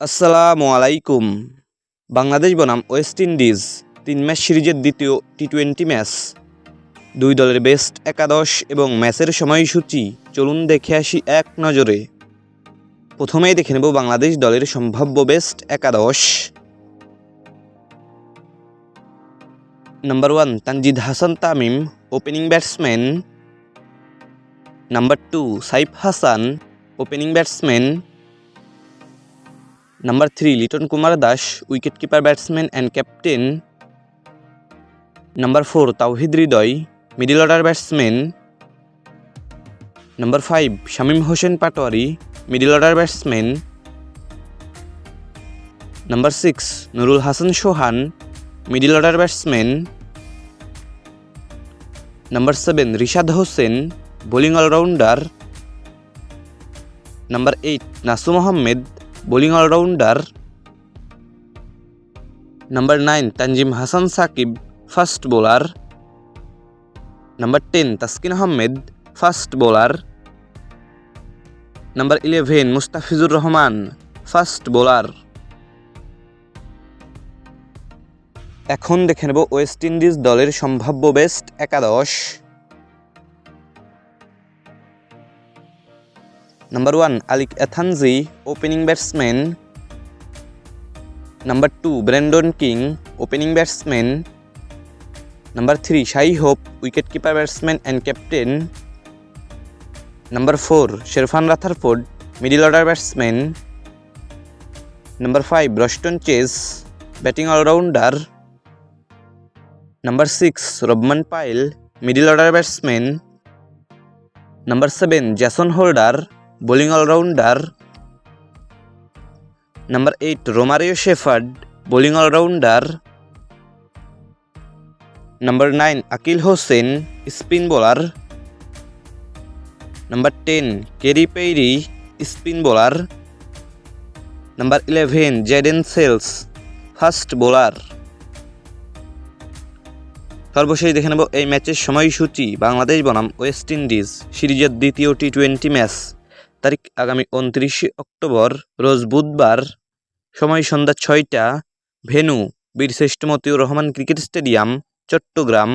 আসসালামু আলাইকুম। বাংলাদেশ বনাম ওয়েস্ট ইন্ডিজ তিন ম্যাচ সিরিজের দ্বিতীয় টি টোয়েন্টি ম্যাচ। দুই দলের বেস্ট একাদশ এবং ম্যাচের সময়সূচি, চলুন দেখে আসি এক নজরে। প্রথমেই দেখে নেব বাংলাদেশ দলের সম্ভাব্য বেস্ট একাদশ। Number one, Tanzid Hasan Tamim, opening batsman. Number two, Saif Hasan, opening batsman. Number three Liton Kumar Das wicket keeper batsman and captain number four Towhid Hridoy middle order batsman number five Shamim Hossain Patwari middle order batsman number six Nurul Hasan Sohan middle order batsman number seven Rishad Hossain bowling allrounder number eight Nasum Ahmed bowling allrounder number nine Tanzim Hasan Sakib fast bowler number ten Taskin Ahmed fast bowler number eleven Mustafizur Rahman fast bowler এখন দেখে নেব West Indies দলের সম্ভাব্য best একাদশ। Number one Alick Athanaze opening batsman number two Brandon King opening batsman number three Shai Hope wicket keeper batsman and captain number four Sherfane Rutherford middle order batsman number five Roston Chase batting allrounder number six Rovman Powell middle order batsman number seven Jason Holder bowling allrounder number eight Romario Shepherd, bowling allrounder number nine Akeal Hosein, spin bowler number ten Khary Pierre, spin bowler number eleven Jayden Seales, fast bowler. সর্বশেষ দেখে নেব এই ম্যাচের সময়সূচি, বাংলাদেশ বনাম West Indies সিরিজের দ্বিতীয় T twenty match. তারিখ আগামী উনত্রিশে অক্টোবর, রোজ বুধবার, সময় সন্ধ্যা ছয়টা, venue, Birshreshtho Motiur Rahman cricket stadium, Chattogram.